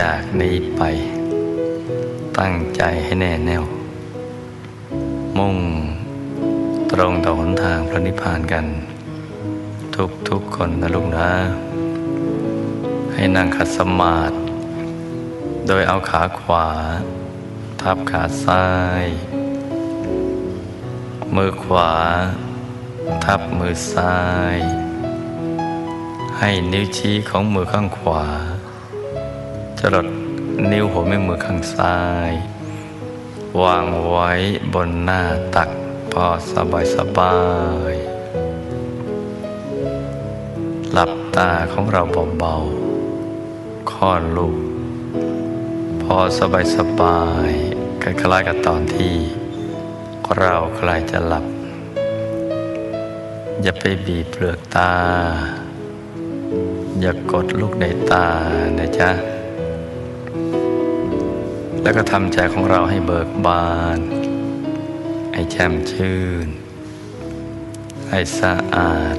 จากนี้ไป ตั้งใจให้แน่แน่ว มุ่งตรงต่อหนทางพระนิพพานกัน ทุกทุกคนนะลูกนะ ให้นั่งขัดสมาธิโดยเอาขาขวา ทับขาซ้าย มือขวา ทับมือซ้าย ให้นิ้วชี้ของมือข้างขวา จรดนิ้วหัวแม่มือข้างซ้าย วางไว้บนหน้าตักพอสบายสบายหลับตาของเราเบาๆคลอดลูก พอสบายสบายคล้ายๆกับตอนที่ เราใครจะหลับ อย่าไปบีบเปลือกตา อย่ากดลูกในตานะจ๊ะ แล้วก็ทำใจของเราให้เบิกบาน ให้แช่มชื่น ให้สะอาด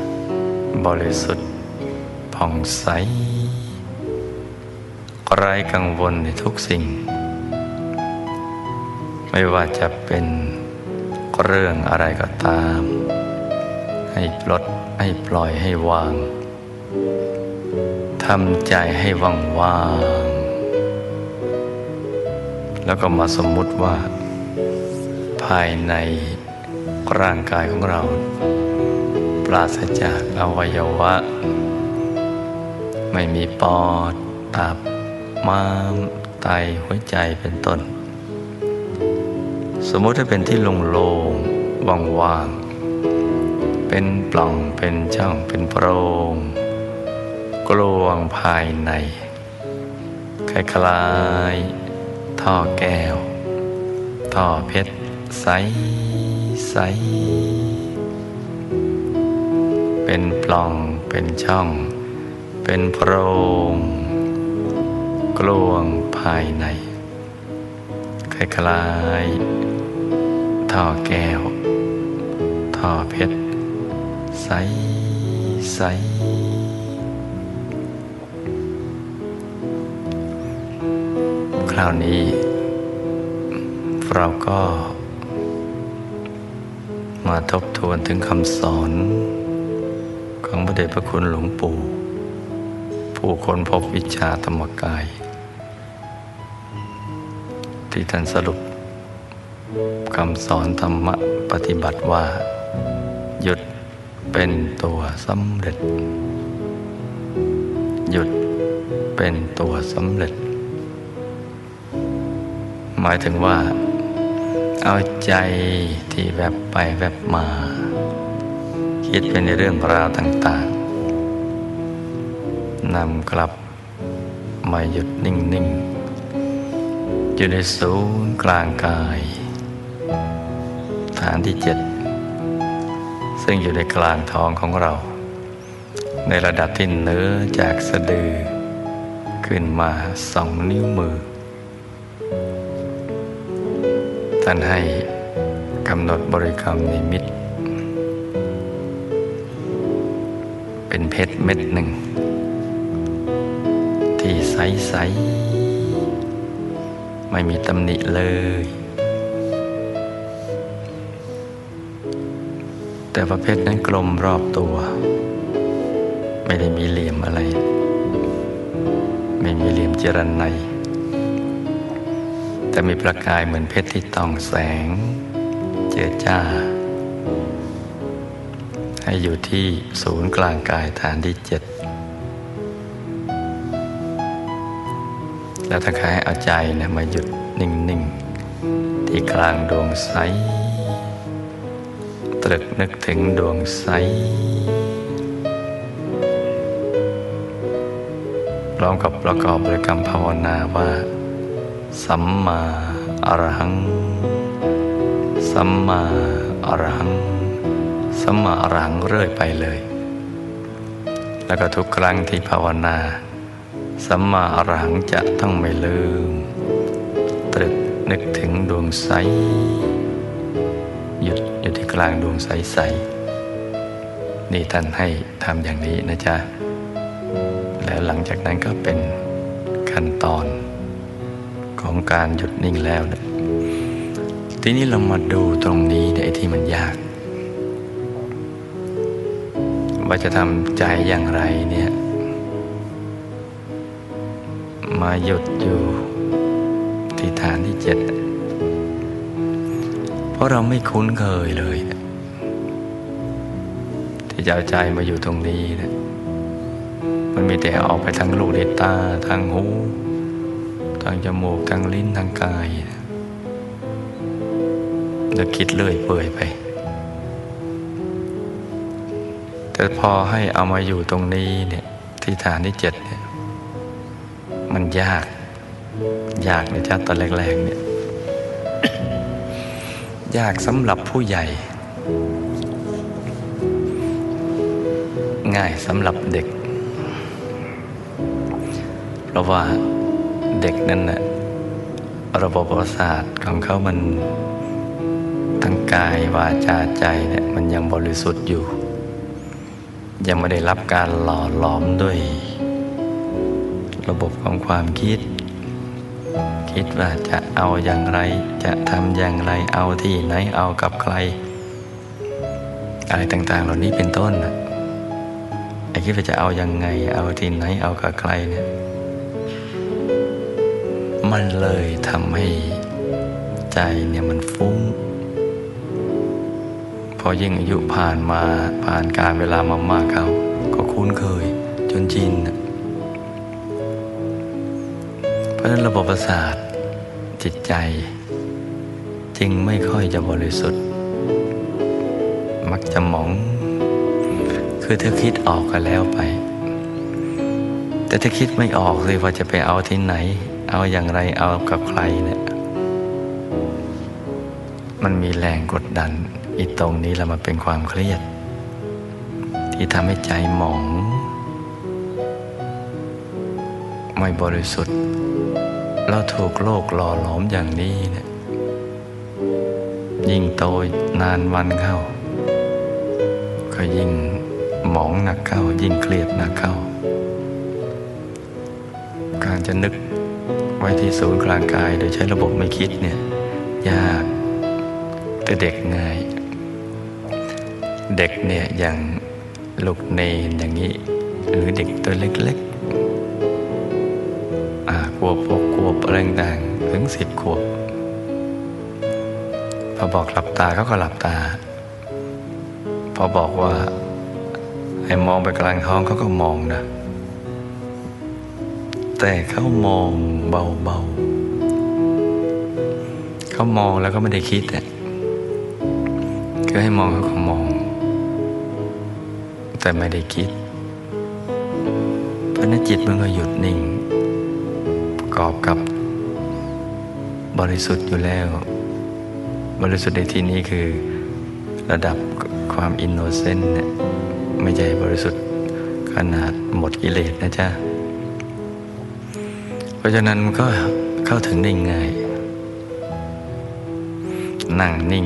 บริสุทธิ์ผ่องใสไร้กังวลในทุกสิ่ง ไม่ว่าจะเป็นเรื่องอะไรก็ตาม ให้ปลดให้ปล่อยให้วางทำใจให้ว่างว่าง แล้วก็มาสมมุติว่า ภายในร่างกายของเรา ปราศจากอวัยวะ ไม่มีปอด ตับ ม้าม ไต หัวใจเป็นต้น สมมติให้เป็นที่โล่งๆว่างๆ เป็นปล่องเป็นช่องเป็นโพรงกลวงภายในคล้ายๆ ท่อแก้ว ท่อเพชรใสใส เป็นปล่องเป็นช่อง เป็นโพรง กลวงภายใน คล้ายๆท่อแก้ว ท่อเพชรใสใส คราวนี้ เราก็ มาทบทวนถึงคำสอน ของพระเดชพระคุณหลวงปู่ ผู้คนพบวิชาธรรมกาย ที่ท่านสรุปคำสอนธรรมะปฏิบัติว่า หยุดเป็นตัวสำเร็จ หยุดเป็นตัวสำเร็จ หมายถึงว่า เอาใจที่แวบไปแวบมา คิดไปในเรื่องราวต่าง ๆนำกลับมาหยุดนิ่ง ๆ อยู่ในศูนย์กลางกาย ฐานที่เจ็ดซึ่งอยู่ในกลางท้องของเรา ในระดับที่เหนือจากสะดือ ขึ้นมาสองนิ้วมือ ท่านให้กำหนดบริกรรมนิมิต เป็นเพชรเม็ดหนึ่ง ที่ใส ๆ ไม่มีตำหนิเลย แต่ประเภทนั้นกลมรอบตัว ไม่ได้มีเหลี่ยมอะไร ไม่มีเหลี่ยมเจรันใน แต่มีประกายเหมือนเพชรที่ต้องแสง เจิดจ้า ให้อยู่ที่ศูนย์กลางกายฐานที่เจ็ดแล้วถ้าใครเอาใจนะมาหยุดนิ่ง ๆ ที่กลางดวงใสตรึกนึกถึงดวงใสพร้อมกับประกอบบริกรรมภาวนาว่า สัมมาอรหัง สัมมาอรหัง สัมมาอรหังเรื่อยไปเลย แล้วก็ทุกครั้งที่ภาวนา สัมมาอรหังจะต้องไม่ลืม ตรึกนึกถึงดวงใส หยุดอยู่ที่กลางดวงใสๆนี่ท่านให้ทำอย่างนี้นะจ๊ะ แล้วหลังจากนั้นก็เป็นขั้นตอน ของการหยุดนิ่งแล้วเนี่ยทีนี้เรามาดูตรงนี้เนี่ยไอ้ที่มันยาก ว่าจะทำใจอย่างไรเนี่ย มาหยุดอยู่ที่ฐานที่เจ็ดเพราะเราไม่คุ้นเคยเลยนี่ยที่จะเอาใจมาอยู่ตรงนี้เนะมันมีแต่ออกไปทางลูกในตาทางหู ทางจมูกทางลิ้นทางกายนะคิดเลื่อยเปื่อยไป แต่พอให้เอามาอยู่ตรงนี้เนี่ยที่ฐานที่เจ็ดเนี่ยมันยาก ยากนะจ๊ะตอนแรกๆเนี่ยยากสำหรับผู้ใหญ่ ง่ายสำหรับเด็ก เพราะว่า เด็กนั่นน่ะระบบประสาทของเขามันทั้งกายวาจาใจเนี่ยมันยังบริสุทธิ์อยู่ ยังไม่ได้รับการหล่อหลอมด้วย ระบบของความคิด คิดว่าจะเอาอย่างไร จะทำอย่างไรเอาที่ไหนเอากับใคร อะไรต่างๆ เหล่านี้เป็นต้นนะไอ้คิดว่าจะเอายังไง เอาที่ไหนเอากับใครเนี่ย มันเลยทำให้ใจเนี่ยมันฟุ้ง พอยิ่งอายุผ่านมาผ่านการเวลามามากเขาก็คุ้นเคยจนชินเพราะฉะนั้นระบบประสาทจิตใจ จึงไม่ค่อยจะบริสุทธิ์ มักจะหมอง คือถ้าคิดออกก็แล้วไป แต่ถ้าคิดไม่ออกเลยว่าจะไปเอาที่ไหน เอาอย่างไรเอากับใครเนี่ย มันมีแรงกดดัน อีตรงนี้ละมันเป็นความเครียด ที่ทำให้ใจหมอง ไม่บริสุทธิ์ เราถูกโลกหล่อหลอมอย่างนี้เนี่ย ยิ่งโตนานวันเข้า ก็ยิ่งหมองหนักเข้า ยิ่งเครียดหนักเข้าการจะนึก ไว้ที่ศูนย์กลางกาย โดยใช้ระบบไม่คิดเนี่ยยากแต่เด็กง่าย เด็กเนี่ยอย่างลูกเนนอย่างนี้ หรือเด็กตัวเล็กๆอ่าขวบหกขวบอะไรต่างๆถึงสิบขวบพอบอกหลับตาเขาก็หลับตา พอบอกว่าให้มองไปกลางท้องเขาก็มองนะ แต่เขามองเบาๆเขามองแล้วก็ไม่ได้คิดอะคือให้มองเขาก็มอง แต่ไม่ได้คิด เพราะนั้นจิตมันก็หยุดนิ่ง ประกอบกับบริสุทธิ์อยู่แล้ว บริสุทธิ์ในที่นี้คือระดับความอินโนเซนต์เนี่ยไม่ใช่บริสุทธิ์ขนาดหมดกิเลสนะจ๊ะ ราะฉะนั้นมันก็เข้าถึงได้ง่าย นั่งนิ่ง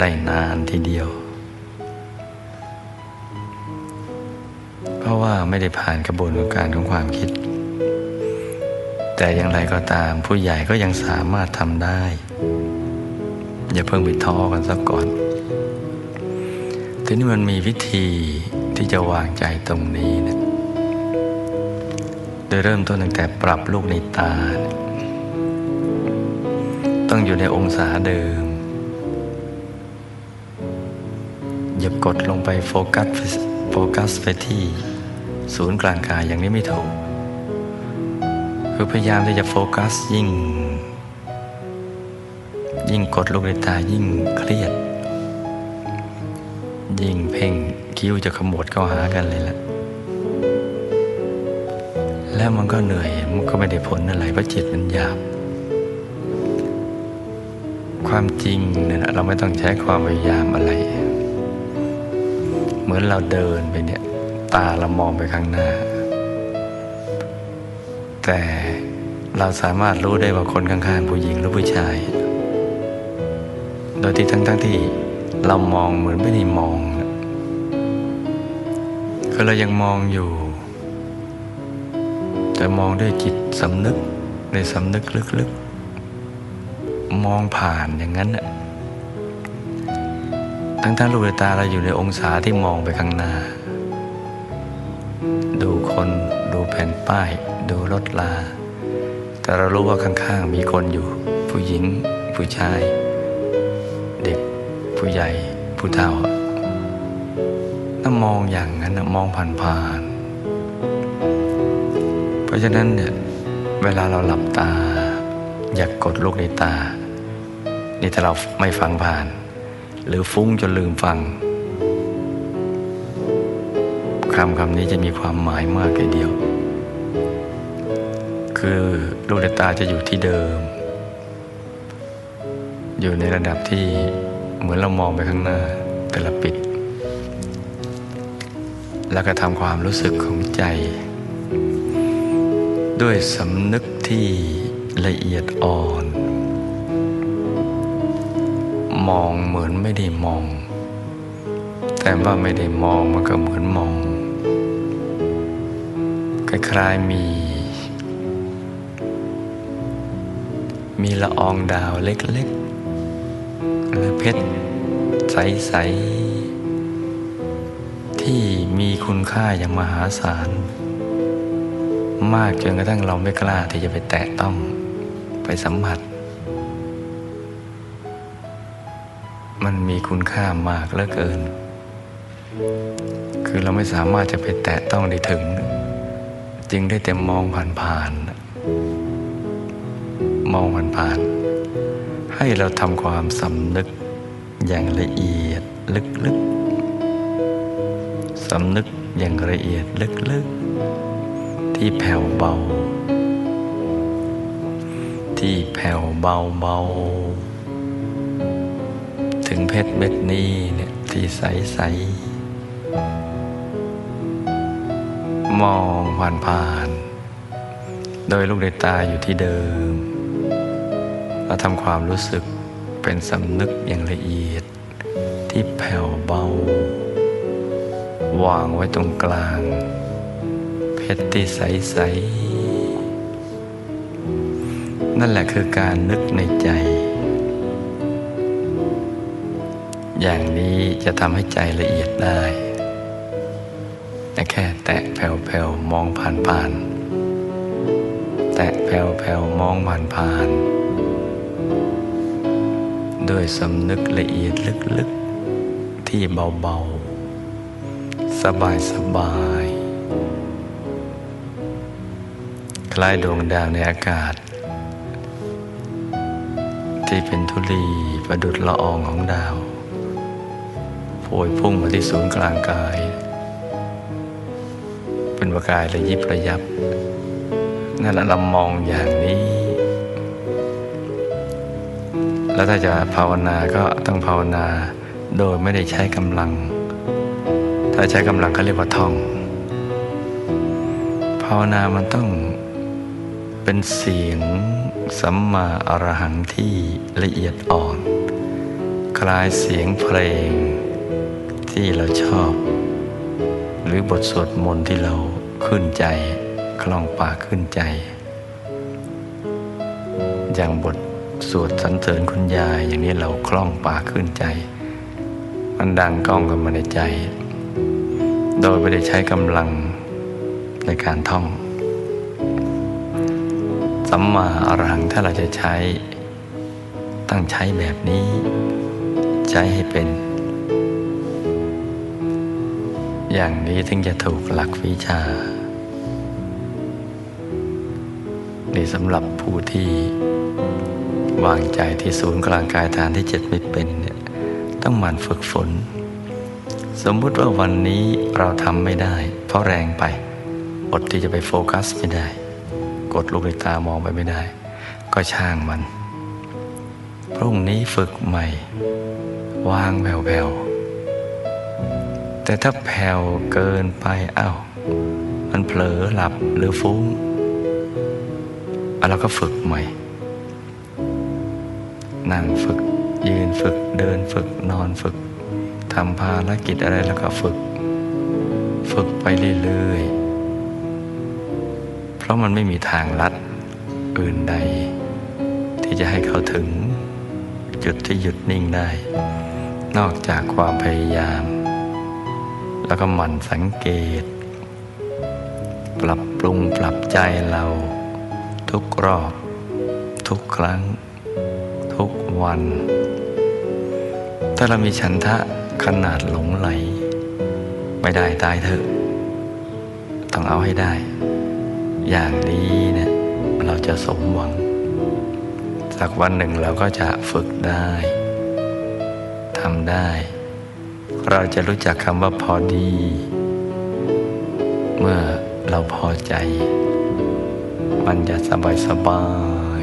ได้นานทีเดียว เพราะว่าไม่ได้ผ่านกระบวนการของความคิด แต่อย่างไรก็ตามผู้ใหญ่ก็ยังสามารถทำได้ อย่าเพิ่งไปท้อกันสักก่อน ทีนี้มันมีวิธีที่จะวางใจตรงนี้นะ โดยเริ่มต้นตั้งแต่ปรับลูกในตา ต้องอยู่ในองศาเดิม อย่ากดลงไปโฟกัสโฟกัสไปที่ศูนย์กลางกายอย่างนี้ไม่ถูก คือพยายามที่จะโฟกัสยิ่ง ยิ่งกดลูกในตายิ่งเครียด ยิ่งเพ่งคิ้วจะขมวดเข้าหากันเลยล่ะ แล้วมันก็เหนื่อยมันก็ไม่ได้ผลอะไรเพราะจิตมันหยาบ ความจริงเนี่ยเราไม่ต้องใช้ความพยายามอะไร เหมือนเราเดินไปเนี่ย ตาเรามองไปข้างหน้า แต่เราสามารถรู้ได้ว่าคนข้างๆผู้หญิงหรือผู้ชาย โดยที่ทั้งๆที่เรามองเหมือนไม่ได้มอง คือเรายังมองอยู่ แต่มองด้วยจิตสำนึกในสำนึกลึกๆ มองผ่านอย่างนั้นน่ะทั้งๆลูกตาเราอยู่ในองศาที่มองไปข้างหน้า ดูคนดูแผ่นป้าย ดูรถลา แต่เรารู้ว่าข้างๆ มีคนอยู่ ผู้หญิง ผู้ชาย เด็ก ผู้ใหญ่ ผู้เฒ่าถ้ามองอย่างนั้นมองผ่าน ราะฉะนั้นเนี่ยเวลาเราหลับตา อยากกดลูกในตา นี่ถ้าเราไม่ฟังผ่าน หรือฟุ้งจนลืมฟังคำคำนี้จะมีความหมายมากเลยเดียว คือลูกในตาจะอยู่ที่เดิม อยู่ในระดับที่เหมือนเรามองไปข้างหน้า แต่ละปิด แล้วก็ทำความรู้สึกของใจ ด้วยสำนึกที่ละเอียดอ่อน มองเหมือนไม่ได้มอง แต่ว่าไม่ได้มองมันก็เหมือนมอง คล้ายๆมี มีละอองดาวเล็กๆ หรือเพชรใส ๆ ที่มีคุณค่าอย่างมหาศาล มากจนกระทั่งเราไม่กล้าที่จะไปแตะต้องไปสัมผัส มันมีคุณค่ามากเหลือเกิน คือเราไม่สามารถจะไปแตะต้องได้ถึง จึงได้แต่มองผ่านๆมองผ่านๆให้เราทำความสำนึกอย่างละเอียดลึกๆสำนึกอย่างละเอียดลึกๆ ที่แผ่วเบา ที่แผ่วเบาเบา ถึงเพชรเม็ดนี้เนี่ยที่ใสใสมองผ่านผ่านๆโดยลูกในตาอยู่ที่เดิม เราทำความรู้สึกเป็นสำนึกอย่างละเอียด ที่แผ่วเบา วางไว้ตรงกลาง เพชรที่ใส ๆ นั่นแหละคือการนึกในใจ อย่างนี้จะทำให้ใจละเอียดได้แต่แค่แตะแผ่วๆ มองผ่านๆ แตะแผ่วๆ มองผ่านๆ ด้วยสำนึกละเอียดลึกๆ ที่เบาๆ สบายๆ คล้ายดวงดาวในอากาศ ที่เป็นธุลีประดุดละอองของดาวโพยพุ่งมาที่ศูนย์กลางกาย เป็นประกายระยิบระยับนั่นแหละเรามองอย่างนี้ แล้วถ้าจะภาวนาก็ต้องภาวนาโดยไม่ได้ใช้กำลัง ถ้าใช้กำลังก็เรียกว่าท่อง ภาวนามันต้อง เป็นเสียงสัมมาอรหังที่ละเอียดอ่อน คล้ายเสียงเพลงที่เราชอบ หรือบทสวดมนต์ที่เราขึ้นใจ คล่องปากขึ้นใจ อย่างบทสวดสรรเสริญคุณยายอย่างนี้เราคล่องปากขึ้นใจ มันดังก้องกันมาในใจ โดยไม่ได้ใช้กำลังในการท่อง สัมมาอรหังถ้าเราจะใช้ ต้องใช้แบบนี้ ใช้ให้เป็น อย่างนี้ถึงจะถูกหลักวิชาในสำหรับผู้ที่วางใจที่ศูนย์กลางกายฐานที่เจ็ดไม่เป็นเนี่ยต้องหมั่นฝึกฝน สมมุติว่าวันนี้เราทำไม่ได้ เพราะแรงไป อดที่จะไปโฟกัสไม่ได้ กดลูกในตามองไปไม่ได้ ก็ช่างมัน พรุ่งนี้ฝึกใหม่ วางแผ่วๆแต่ถ้าแผ่วเกินไปอ้าวมันเผลอหลับหรือฟุ้งเราก็ฝึกใหม่ นั่งฝึกยืนฝึกเดินฝึกนอนฝึกทำภารกิจอะไรแล้วก็ฝึก ฝึกไปเรื่อยๆ ราะมันไม่มีทางลัดอื่นใด ที่จะให้เขาถึงจุดที่หยุดนิ่งได้ นอกจากความพยายาม แล้วก็หมั่นสังเกต ปรับปรุงปรับใจเรา ทุกรอบ ทุกครั้ง ทุกวัน ถ้าเรามีฉันทะขนาดหลงไหล ไม่ได้ตายเถอะ ต้องเอาให้ได้ อย่างนี้เนี่ยเราจะสมหวัง สักวันหนึ่งเราก็จะฝึกได้ทำได้ เราจะรู้จักคำว่าพอดี เมื่อเราพอใจ มันจะสบายสบาย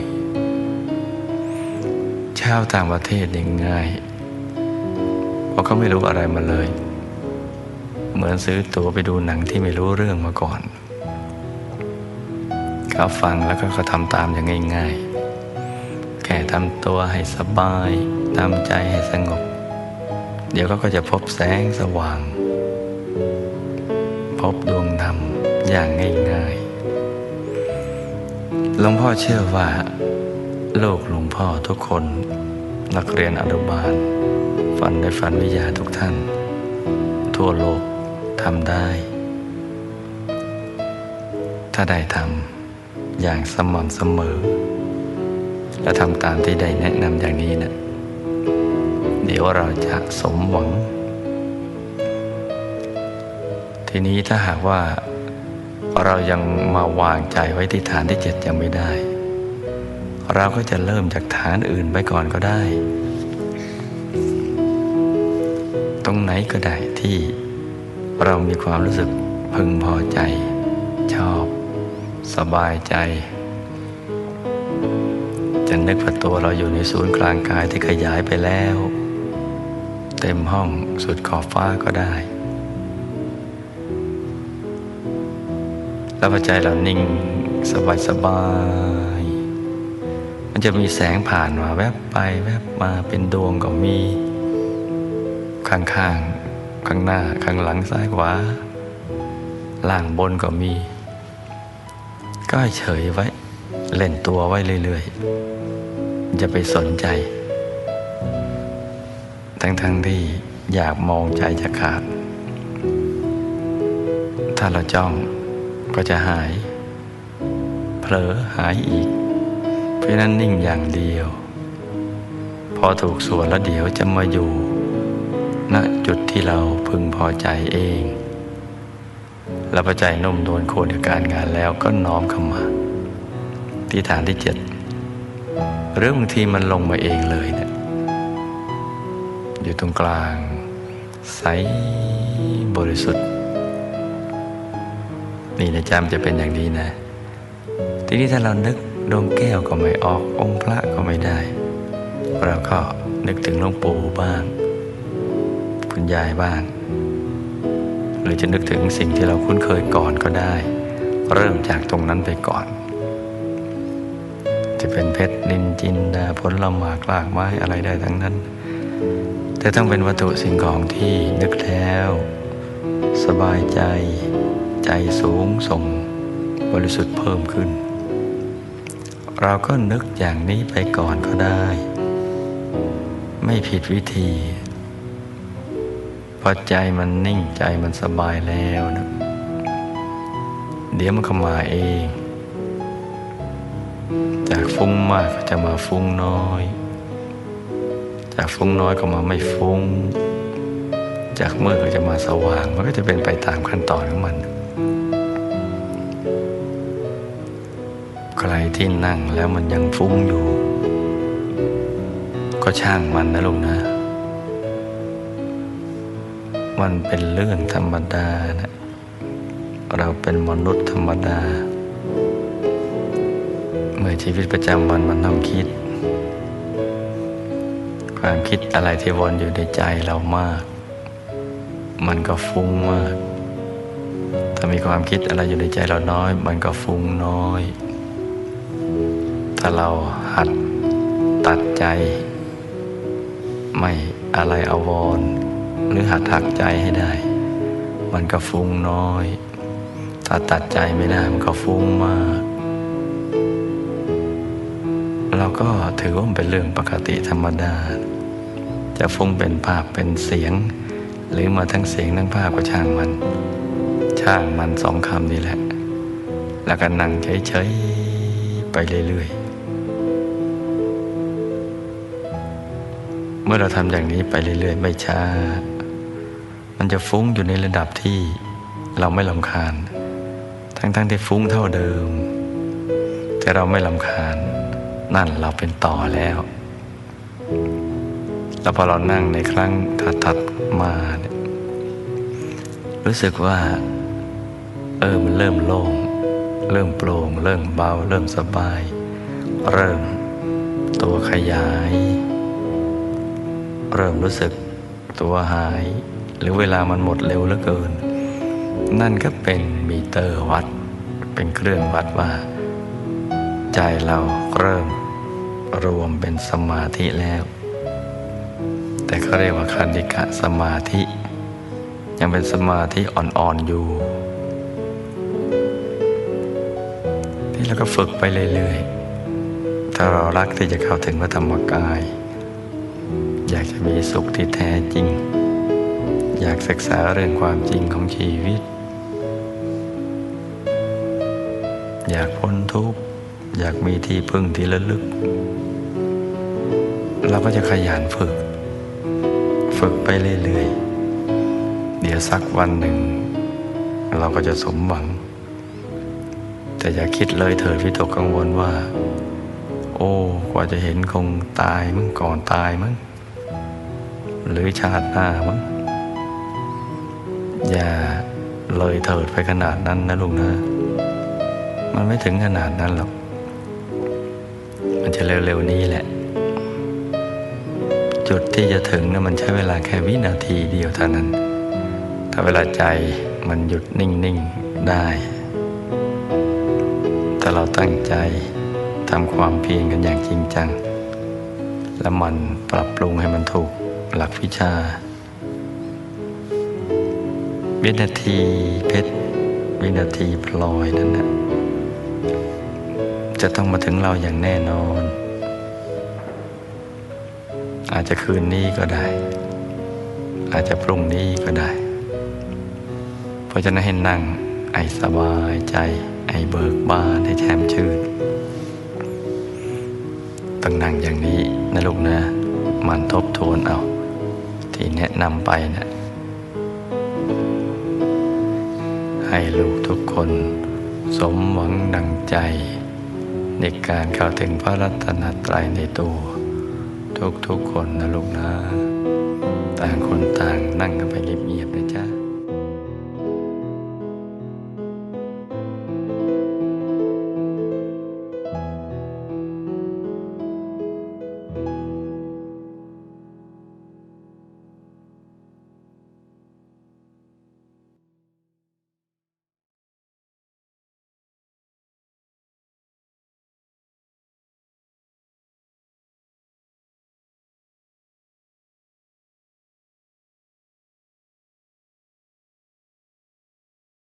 ชาวต่างประเทศยังง่ายเพราะเขาไม่รู้อะไรมาเลย เหมือนซื้อตั๋วไปดูหนังที่ไม่รู้เรื่องมาก่อน เขาฟังแล้วก็เขาทำตามอย่างง่ายๆ แค่ทำตัวให้สบายทำใจให้สงบ เดี๋ยวก็จะพบแสงสว่าง พบดวงธรรมอย่างง่ายๆ หลวงพ่อเชื่อว่า โลกหลวงพ่อทุกคน นักเรียนอนุบาล ฝันในฝันวิทยาทุกท่าน ทั่วโลกทำได้ ถ้าได้ทำ อย่างสม่ำเสมอ และทำตามที่ได้แนะนำอย่างนี้นะเดี๋ยวเราจะสมหวัง ทีนี้ถ้าหากว่าเรายังมาวางใจไว้ที่ฐานที่เจ็ดยังไม่ได้ เราก็จะเริ่มจากฐานอื่นไปก่อนก็ได้ ตรงไหนก็ได้ที่เรามีความรู้สึกพึงพอใจ สบายใจ จะนึกว่าตัวเราอยู่ในศูนย์กลางกายที่ขยายไปแล้ว เต็มห้องสุดขอบฟ้าก็ได้ แล้วพอใจเรานิ่งสบายสบาย มันจะมีแสงผ่านมาแวบไปแวบมาเป็นดวงก็มี ข้างข้างข้างหน้าข้างหลังซ้ายขวาล่างบนก็มี ก็เฉยไว้ เล่นตัวไว้เรื่อยๆจะไปสนใจ ทั้งๆที่อยากมองใจจะขาด ถ้าเราจ้องก็จะหาย เผลอหายอีก เพราะนั้นนิ่งอย่างเดียว พอถูกส่วนแล้วเดี๋ยวจะมาอยู่ณจุดที่เราพึงพอใจเอง แล้วพอใจนุ่มนวลโคนกับการงานแล้วก็น้อมเข้ามา ที่ฐานที่เจ็ดหรือบางทีมันลงมาเองเลยเนะี่ยอยู่ตรงกลาง ใสบริสุทธิ์ นี่นะจำจะเป็นอย่างนี้นะ ทีนี้ถ้าเรานึกดวงแก้วก็ไม่ออกองค์พระก็ไม่ได้ เราก็นึกถึงหลวงปู่บ้าง คุณยายบ้าง หรือจะนึกถึงสิ่งที่เราคุ้นเคยก่อนก็ได้ เริ่มจากตรงนั้นไปก่อน จะเป็นเพชรนินจินดาผลละหมากลากไม้อะไรได้ทั้งนั้น แต่ต้องเป็นวัตถุสิ่งของที่นึกแล้ว สบายใจ ใจสูงส่ง บริสุทธิ์เพิ่มขึ้น เราก็นึกอย่างนี้ไปก่อนก็ได้ ไม่ผิดวิธี พอใจมันนิ่งใจมันสบายแล้วนะ เดี๋ยวมันก็มาเอง จากฟุ้งมากก็จะมาฟุ้งน้อย จากฟุ้งน้อยก็มาไม่ฟุ้ง จากมืดก็จะมาสว่าง มันก็จะเป็นไปตามขั้นตอนของมัน ใครที่นั่งแล้วมันยังฟุ้งอยู่ ก็ช่างมันนะลูกนะ มันเป็นเรื่องธรรมดานะเราเป็นมนุษย์ธรรมดา เมื่อชีวิตประจำวันมันต้องคิด ความคิดอะไรที่วนอยู่ในใจเรามาก มันก็ฟุ้งมาก ถ้ามีความคิดอะไรอยู่ในใจเราน้อย มันก็ฟุ้งน้อย ถ้าเราหัดตัดใจ ไม่อะไรอาวร หรือหัดหักใจให้ได้ มันก็ฟุ้งน้อย ถ้าตัดใจไม่ได้มันก็ฟุ้งมาก เราก็ถือว่ามันเป็นเรื่องปกติธรรมดา จะฟุ้งเป็นภาพเป็นเสียง หรือมาทั้งเสียงทั้งภาพก็ช่างมัน ช่างมันสองคำนี่แหละ แล้วก็นั่งเฉยๆไปเรื่อยๆเมื่อเราทำอย่างนี้ไปเรื่อย ๆ ไม่ช้า มันจะฟุ้งอยู่ในระดับที่เราไม่ลำคาญ ทั้งๆที่ฟุ้งเท่าเดิม แต่เราไม่ลำคาญ นั่นเราเป็นต่อแล้ว แล้วพอเรานั่งในครั้งถัดๆมาเนี่ยรู้สึกว่า เออมันเริ่มโล่ง เริ่มโปร่ง เริ่มเบา เริ่มสบาย เริ่มตัวขยาย เริ่มรู้สึกตัวหาย หรือเวลามันหมดเร็วเหลือเกิน นั่นก็เป็นมีเตอร์วัด เป็นเครื่องวัดว่า ใจเราเริ่มรวมเป็นสมาธิแล้ว แต่เขาเรียกว่าคันธิกะสมาธิ ยังเป็นสมาธิอ่อนๆอยู่ ที่เราก็ฝึกไปเรื่อยๆ ถ้าเรารักที่จะเข้าถึงพระธรรมกาย อยากจะมีสุขที่แท้จริง อยากศึกษาเรื่องความจริงของชีวิต อยากพ้นทุกข์ อยากมีที่พึ่งที่ระลึก เราก็จะขยันฝึก ฝึกไปเรื่อยๆ เดี๋ยวสักวันหนึ่ง เราก็จะสมหวัง แต่อย่าคิดเลยเถิดวิตกกังวลว่า โอ้กว่าจะเห็นคงตายมั้งก่อนตายมั้งหรือชาติหน้ามั้ง อย่าเลยเถิดไปขนาดนั้นนะลุงนะ มันไม่ถึงขนาดนั้นหรอก มันจะเร็วๆนี้แหละ จุดที่จะถึงนะมันใช้เวลาแค่วินาทีเดียวเท่านั้น ถ้าเวลาใจมันหยุดนิ่งๆได้ แต่เราตั้งใจทำความเพียรกันอย่างจริงจัง และมันปรับปรุงให้มันถูกหลักวิชา วินาทีเพชรวินาทีพลอยนั้นนะจะต้องมาถึงเราอย่างแน่นอน อาจจะคืนนี้ก็ได้ อาจจะพรุ่งนี้ก็ได้ เพราะฉะนั้นให้นั่งไอสบายใจ ไอเบิกบานให้แช่มชื่นต้องนั่งอย่างนี้นะลูกนะ มันทบทวนเอา ที่แนะนำไปนะ ให้ลูกทุกคน สมหวังดังใจ ในการเข้าถึงพระรัตนตรัยในตัว ทุกๆคนนะลูกนะ ต่างคนต่างนั่งกันไปเงียบๆเลย